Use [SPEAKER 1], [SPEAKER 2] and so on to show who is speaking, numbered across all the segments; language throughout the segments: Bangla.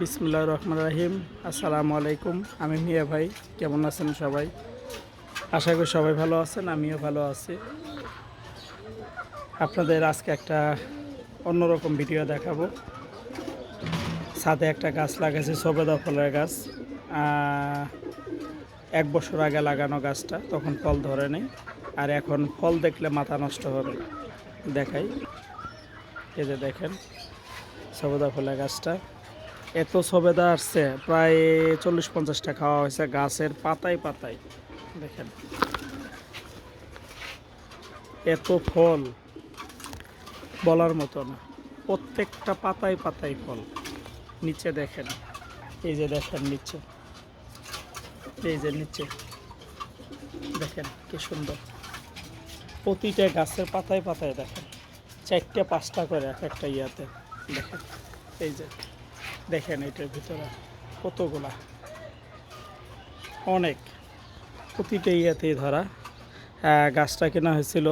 [SPEAKER 1] বিসমুল্লাহ রহমান রাহিম। আসসালামু আলাইকুম। আমি মিয়া ভাই। কেমন আছেন সবাই? আশা করি সবাই ভালো আছেন, আমিও ভালো আছি। আপনাদের আজকে একটা অন্যরকম ভিডিও দেখাবো। সাথে একটা গাছ লাগাইছে, সবেদা ফলের গাছ। এক বছর আগে লাগানো গাছটা, তখন ফল ধরে নেই। আর এখন ফল দেখলে মাথা নষ্ট হবে দেখাই। এই দেখেন, সবেদা ফলের গাছটা। এত সবেদা আসছে, প্রায় চল্লিশ পঞ্চাশটা খাওয়া হয়েছে গাছের পাতায় পাতায়। দেখেন। এত ফল, বলার মতো না। প্রত্যেকটা পাতায় পাতায় ফল। নিচে দেখেন। এই যে দেখেন নিচে। এই যে নিচে। দেখেন কি সুন্দর। প্রতিটা গাছের পাতায় পাতায় দেখেন। চারটে, পাঁচটা করে এক একটা ইয়াতে। দেখেন। এই যে। দেখেন এটার ভিতরে কতগুলা। অনেক। প্রতিটা ইয়াতেই ধরা। গাছটা কেনা হয়েছিল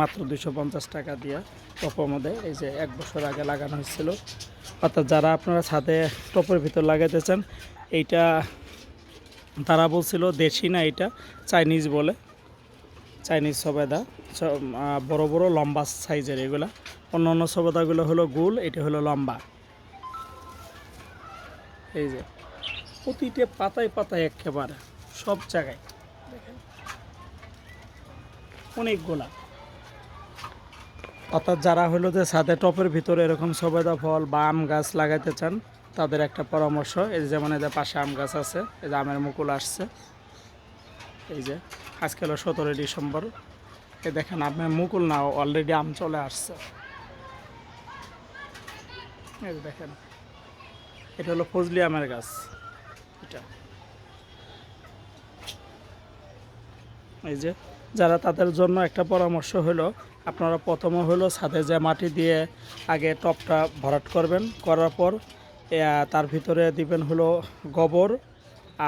[SPEAKER 1] মাত্র দুশো পঞ্চাশ টাকা দিয়ে টপের মধ্যে। এই যে এক বছর আগে লাগানো হয়েছিল। অর্থাৎ যারা আপনারা ছাদে টপের ভিতর লাগাইতে চান, এইটা তারা বলছিল দেশি না এটা চাইনিজ বলে। চাইনিজ সবেদা। বড় বড় লম্বা সাইজের এগুলা। অন্য অন্য সবেদাগুলো হলো গোল, এটা হলো লম্বা। এই যে, প্রতিটা পাতায় পাতায় একেবারে সব জায়গায়, দেখেন অনেকগুলা অর্থাৎ যারা হলো যে ছাদে টপের ভিতরে এরকম সবেদা ফল বা আম গাছ লাগাইতে চান, তাদের একটা পরামর্শ, এই যেমন এদের পাশে আম গাছ আছে, এই যে আমের মুকুল আসছে। এই যে, আজকে হলো সতেরোই ডিসেম্বর। এ দেখেন, আমের মুকুল না অলরেডি আম চলে আসছে। এই দেখেন এটা হলো ফজলি আমের গাছ। এটা। এই যে, যারা তাদের জন্য একটা পরামর্শ হলো, আপনারা প্রথমে হলো ছাদে যে মাটি দিয়ে আগে টপটা ভরাট করবেন, করার পর তার ভিতরে দিবেন হলো গোবর,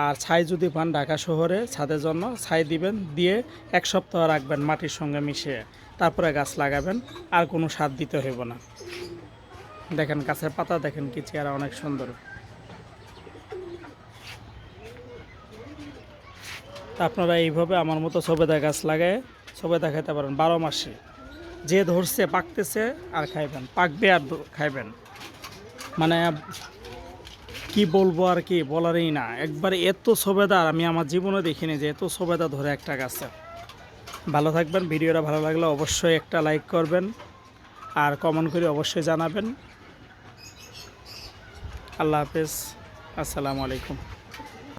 [SPEAKER 1] আর ছাই যদি পান ঢাকা শহরে ছাদের জন্য, ছাই দিবেন, দিয়ে এক সপ্তাহ রাখবেন মাটির সঙ্গে মিশিয়ে, তারপরে গাছ লাগাবেন, আর কোনো সার দিতে হইব না। দেখেন গাছের পাতা, দেখেন কি চেহারা অনেক সুন্দর। আপনারা এইভাবে আমার মতো সবেদা গাছ লাগায় সবেদা খাইতে পারেন, বারো মাসে। যে ধরছে, পাকতেছে, আর খাইবেন। পাকবে আর খাইবেন। মানে কি বলব আর কি, বলারই না। একবারে এত সবেদা আমি আমার জীবনে দেখিনি যে এত সবেদা ধরে একটা গাছে। ভালো থাকবেন, ভিডিওটা ভালো লাগলে অবশ্যই একটা লাইক করবেন, আর কমেন্ট করে অবশ্যই জানাবেন। আল্লাহ হাফেজ, আসসালামু আলাইকুম।